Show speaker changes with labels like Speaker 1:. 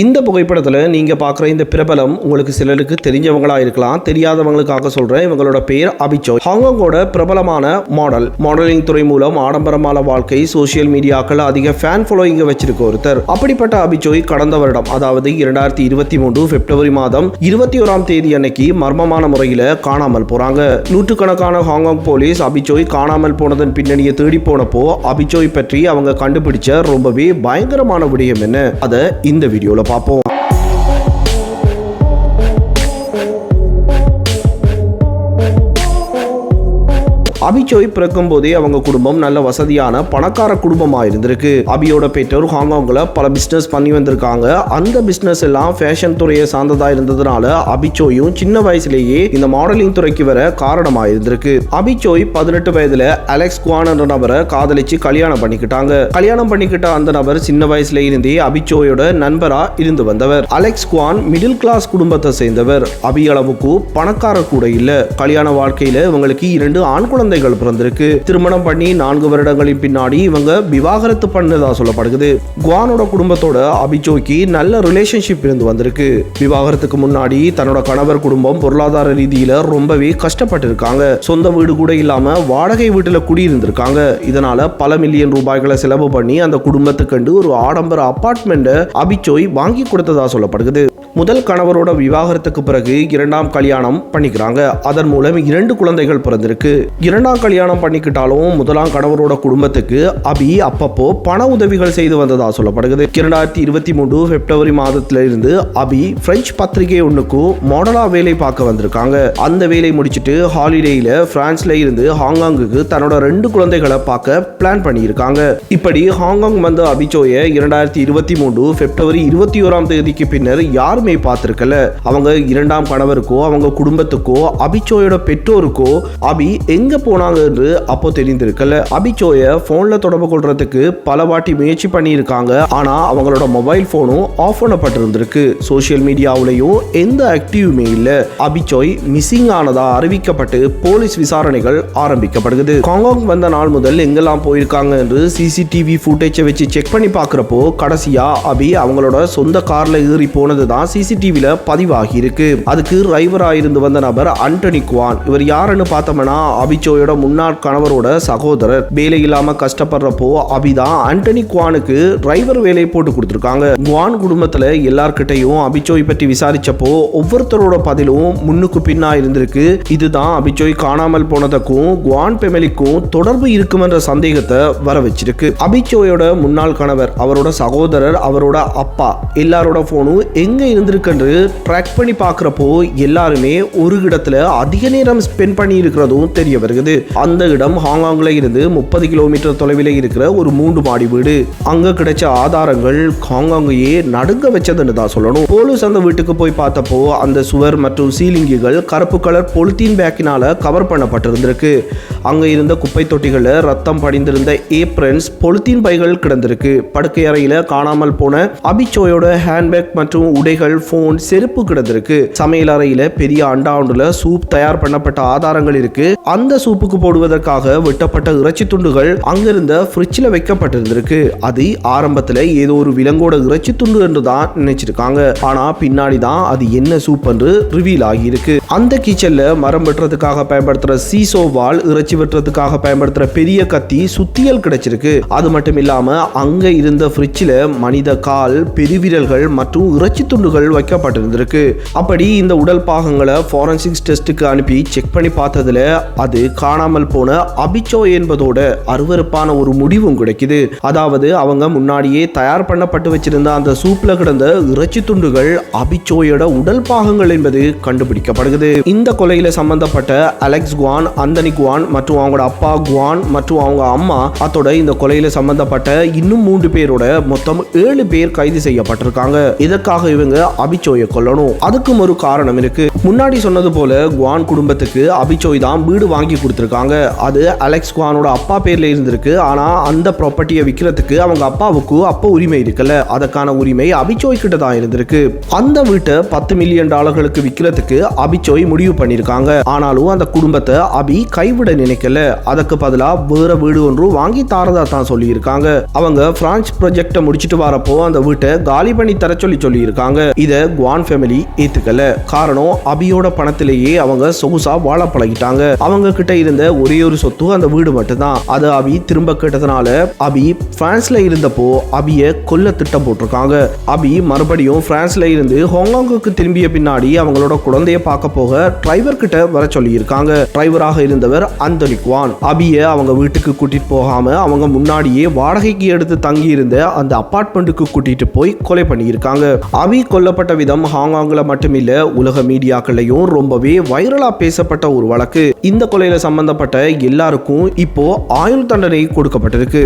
Speaker 1: இந்த புகைப்படத்தில் நீங்கள் பார்க்குற இந்த பிரபலம் உங்களுக்கு சிலருக்கு தெரிஞ்சவங்களாக இருக்கலாம் தெரியாதவங்களுக்காக சொல்கிறேன் இவங்களோட பேர் அபிச்சோய் ஹாங்காங்கோட பிரபலமான மாடல் மாடலிங் துறை மூலம் ஆடம்பரமான வாழ்க்கை சோஷியல் மீடியாக்கள் அதிக ஃபேன் ஃபாலோயிங்கை வச்சிருக்க ஒருத்தர். அப்படிப்பட்ட அபிச்சோய் கடந்த வருடம் அதாவது இரண்டாயிரத்தி இருபத்தி மூன்று பிப்ரவரி மாதம் இருபத்தி ஓராம் தேதி அன்னைக்கு மர்மமான முறையில் காணாமல் போகிறாங்க நூற்றுக்கணக்கான ஹாங்காங் போலீஸ் அபிச்சோய் காணாமல் போனதன் பின்னணியை தேடி போனப்போ அபிச்சோய் பற்றி அவங்க கண்டுபிடிச்ச ரொம்பவே பயங்கரமான விடயம் என்ன? அதை இந்த வீடியோவில் பார்ப்போம் அபிச்சோய் பிறக்கும் போதே அவங்க குடும்பம் நல்ல வசதியான பணக்கார குடும்பமாக இருந்திருக்கு. அபியோட பெற்றோர் ஹாங்காங்கில் பல பிஸ்னஸ் பண்ணி வந்திருக்காங்க. அந்த பிஸ்னஸ் எல்லாம் ஃபேஷன் துறையை சார்ந்ததாக இருந்ததுனால அபிச்சோயும் சின்ன வயசுலேயே இந்த மாடலிங் துறைக்கு வர காரணமாக இருந்திருக்கு. அபிச்சோய் பதினெட்டு வயதுல அலெக்ஸ் குவான் என்ற நபரை காதலிச்சு கல்யாணம் பண்ணிக்கிட்டாங்க. கல்யாணம் பண்ணிக்கிட்ட அந்த நபர் சின்ன வயசுல இருந்தே அபிச்சோயோட நண்பரா இருந்து வந்தவர். அலெக்ஸ் குவான் மிடில் கிளாஸ் குடும்பத்தை சேர்ந்தவர். அபி அளவுக்கு பணக்கார கூட இல்ல. கல்யாண வாழ்க்கையில இவங்களுக்கு இரண்டு ஆண் குழந்தை குழந்தைகள் பிறந்திருக்கு. திருமணம் பண்ணி நான்கு வருடங்களின் பின்னாடி இவங்க விவாகரத்து பண்ணதா சொல்லப்படுகிறது. குவானோட குடும்பத்தோட அபிச்சோய்க்கு நல்ல ரிலேஷன்ஷிப் இருந்து வந்திருக்கு. விவாகரத்துக்கு முன்னாடி தன்னோட கணவர் குடும்பம் பொருளாதார ரீதியில ரொம்பவே கஷ்டப்பட்டு இருக்காங்க சொந்த வீடு கூட இல்லாம வாடகை வீட்டுல குடியிருந்திருக்காங்க. இதனால பல மில்லியன் ரூபாய்களை செலவு பண்ணி அந்த குடும்பத்துக்கண்டு ஒரு ஆடம்பர அபார்ட்மெண்ட்டை அபிச்சோய் வாங்கி கொடுத்ததா சொல்லப்படுகிறது. முதல் கணவரோட விவாகரத்துக்கு பிறகு இரண்டாம் கல்யாணம் பண்ணிக்கிறாங்க. அதன் மூலம் இரண்டு குழந்தைகள் பிறந்திருக்கு. இரண்டாம் கல்யாணம் பண்ணிக்கிட்டாலும் முதலாம் கணவரோட குடும்பத்துக்கு அபி அப்பப்போ பண உதவிகள் செய்து வந்ததா சொல்லப்படுகிறது. இரண்டாயிரத்தி இருபத்தி மூன்று பிப்ரவரி மாதத்துல இருந்து அபி பிரெஞ்சு பத்திரிகை ஒன்றுக்கும் மாடலா வேலை பார்க்க வந்திருக்காங்க. அந்த வேலை முடிச்சிட்டு ஹாலிடேயில பிரான்ஸ்ல இருந்து ஹாங்காங்குக்கு தன்னோட ரெண்டு குழந்தைகளை பார்க்க பிளான் பண்ணியிருக்காங்க. இப்படி ஹாங்காங் வந்த அபிச்சோய இரண்டாயிரத்தி இருபத்தி மூன்று பிப்ரவரி இருபத்தி ஓராம் தேதிக்கு பின்னர் யார் யாருமே பார்த்திருக்கல. அவங்க இரண்டாம் கணவருக்கோ அவங்க குடும்பத்துக்கோ அபிச்சோயோட பெற்றோருக்கோ அபி எங்க போனாங்க என்று அப்போ தெரிந்திருக்கல. அபிச்சோய போன்ல தொடர்பு கொள்றதுக்கு பல வாட்டி முயற்சி பண்ணியிருக்காங்க. ஆனா அவங்களோட மொபைல் போனும் ஆஃப் பண்ணப்பட்டிருந்திருக்கு. சோஷியல் மீடியாவிலையும் எந்த ஆக்டிவுமே இல்ல. அபிச்சோய் மிஸ்ஸிங் ஆனதா அறிவிக்கப்பட்டு போலீஸ் விசாரணைகள் ஆரம்பிக்கப்படுகிறது காங்காங் வந்த நாள் முதல் எங்கெல்லாம் போயிருக்காங்க என்று சிசிடிவி ஃபுட்டேஜை வச்சு செக் பண்ணி பார்க்குறப்போ கடைசியா அபி அவங்களோட சொந்த கார்ல ஏறி போனது தான் சிசிடிவியில் பதிவாகி இருக்கு அதுக்கு டிரைவராக இருந்து வந்த நபர் அண்டனி குவான். இவர் யாருன்னு பார்த்தோம்னா அபிச்சோயோட முன்னாள் கணவரோட சகோதரர். வேலை இல்லாம கஷ்டப்படுறப்போ அபிதான் அண்டனி குவானுக்கு டிரைவர் வேலையை போட்டு கொடுத்துருக்காங்க. குவான் குடும்பத்துல எல்லார்கிட்டையும் அபிச்சோய் பற்றி விசாரிச்சப்போ ஒவ்வொருத்தரோட பதிலும் முன்னுக்கு பின்னா இருந்திருக்கு. இதுதான் அபிச்சோய் காணாமல் போனதுக்கும் குவான் பெமிலிக்கும் தொடர்பு இருக்குமென்ற சந்தேகத்தை வர வச்சிருக்கு அபிச்சோயோட முன்னாள் கணவர் அவரோட சகோதரர் அவரோட அப்பா எல்லாரோட போனும் எங்க இருந்திருக்குன்னு ட்ராக் பண்ணி பார்க்குறப்போ எல்லாருமே ஒரு இடத்துல அதிக நேரம் ஸ்பெண்ட் பண்ணி இருக்கிறதும் தெரிய வருகிறது. அந்த இடம் ஹாங்காங்கில் இருந்து முப்பது கிலோமீட்டர் தொலைவில் இருக்கிற ஒரு மூன்று மாடி வீடு. அங்கே கிடைச்ச ஆதாரங்கள் ஹாங்காங்கையே நடுங்க வச்சதுன்னு தான் சொல்லணும். போலீஸ் அந்த வீட்டுக்கு போய் பார்த்தப்போ அந்த சுவர் மற்றும் சீலிங்குகள் கருப்பு கலர் பொலித்தீன் பேக்கினால கவர் பண்ணப்பட்டிருந்திருக்கு. அங்க இருந்த குப்பை தொட்டிகளில் ரத்தம் படிந்திருந்த ஏப்ரன்ஸ் பொலித்தீன் பைகள் கிடந்திருக்கு. படுக்கை அறையில் காணாமல் போன அபிச்சோயோட ஹேண்ட்பேக் மற்றும் உடைகள் போன் செருப்பு கிடந்திருக்கு. சமையல் அறையில பெரிய அண்டா ஒன்றுல சூப் தயார் பண்ணப்பட்ட ஆதாரங்கள் இருக்கு. அந்த சூப்புக்கு போடுவதற்காக வெட்டப்பட்ட இறைச்சி துண்டுகள் அங்கிருந்த ஃப்ரிட்ஜில் வைக்கப்பட்டிருந்திருக்கு. அது ஆரம்பத்துல ஏதோ ஒரு விலங்கோட இறைச்சி துண்டு என்று தான் நினைச்சிருக்காங்க. ஆனா பின்னாடி தான் அது என்ன சூப் என்று ரிவீல் ஆகியிருக்கு. அந்த கிச்சனில் மரம் வெட்டுறதுக்காக பயன்படுத்துகிற சீசோ வால் இறைச்சி வெட்டுறதுக்காக பயன்படுத்துகிற பெரிய கத்தி சுத்தியல் கிடைச்சிருக்கு. அது மட்டும் இல்லாமல் அங்கே இருந்த ஃப்ரிட்ஜில் மனித கால் பெருவிரல்கள் மற்றும் இறைச்சி துண்டுகள் வைக்கப்பட்டிருந்திருக்கு. அப்படி இந்த உடல் பாகங்களை ஃபாரன்சிக்ஸ் டெஸ்ட்டுக்கு அனுப்பி செக் பண்ணி பார்த்ததுல அது காணாமல் போன அபிச்சோ என்பதோட அருவருப்பான ஒரு முடிவும் கிடைக்குது. அதாவது அவங்க முன்னாடியே தயார் பண்ணப்பட்டு வச்சிருந்த அந்த சூப்பில் கிடந்த இறைச்சி துண்டுகள் அபிச்சோயோட உடல் பாகங்கள் என்பது கண்டுபிடிக்கப்படுகிறது இந்த கொலையில சம்பந்தப்பட்ட அலெக்ஸ் குவான் அந்தனி குவான் மற்றும் அவங்களோட அப்பா குவான் மற்றும் அவங்க அம்மா அத்தோட இந்த கொலையில சம்பந்தப்பட்ட இன்னும் மூன்று பேரோட மொத்தம் ஏழு பேர் கைது செய்யப்பட்டிருக்காங்க. இதற்காக இவங்க அபிச்சோயை கொல்லணும். அதுக்கும் ஒரு காரணம் இருக்கு. முன்னாடி சொன்னது போல குவான் குடும்பத்துக்கு அபிச்சோய் தான் வீடு வாங்கி கொடுத்துருக்காங்க. அது அலெக்ஸ் குவானோட அப்பா பேர்ல இருந்திருக்கு. ஆனா அந்த ப்ராப்பர்ட்டியை விற்கிறதுக்கு அவங்க அப்பாவுக்கு அப்போ உரிமை இருக்குல்ல அதற்கான உரிமை அபிச்சோய் கிட்ட தான் இருந்திருக்கு. அந்த வீட்டை பத்து மில்லியன் டாலர்களுக்கு விற்கிறதுக்கு அபிச்சோய் அபிச்சோய் முடிவு பண்ணியிருக்காங்க ஆனாலும் அந்த குடும்பத்தை அபி கைவிட நினைக்கல. அதற்கு பதிலா வேற வீடு ஒன்று வாங்கி தாரதா தான் சொல்லியிருக்காங்க. அவங்க பிரான்ச் ப்ராஜெக்டை முடிச்சிட்டு வரப்போ அந்த வீட்டை காலி பண்ணி தர சொல்லி சொல்லியிருக்காங்க. இதை குவான் ஃபேமிலி ஏத்துக்கல. காரணம் அபியோட பணத்திலேயே அவங்க சொகுசா வாழ பழகிட்டாங்க. அவங்க கிட்ட இருந்த ஒரே ஒரு சொத்து அந்த வீடு மட்டும்தான். அது அபி திரும்ப கேட்டதுனால அபி பிரான்ஸ்ல இருந்தப்போ அபிய கொல்ல திட்டம் போட்டிருக்காங்க. அபி மறுபடியும் பிரான்ஸ்ல இருந்து ஹாங்காங்குக்கு திரும்பிய பின்னாடி அவங்களோட குழந்தைய பார்க்க போக டிரைவர் கிட்ட வர சொல்லியிருக்காங்க. டிரைவராக இருந்தவர் அந்தோனி குவான். அபிய அவங்க வீட்டுக்கு கூட்டிட்டு போகாம அவங்க முன்னாடியே வாடகைக்கு எடுத்து தங்கி இருந்த அந்த அபார்ட்மெண்ட்டுக்கு கூட்டிட்டு போய் கொலை பண்ணியிருக்காங்க. அபி கொல்லப்பட்ட விதம் ஹாங்காங்ல மட்டுமில்ல உலக மீடியாக்கள்லையும் ரொம்பவே வைரலா பேசப்பட்ட ஒரு வழக்கு. இந்த கொலையில சம்பந்தப்பட்ட எல்லாருக்கும் இப்போ ஆயுள் தண்டனை கொடுக்கப்பட்டிருக்கு.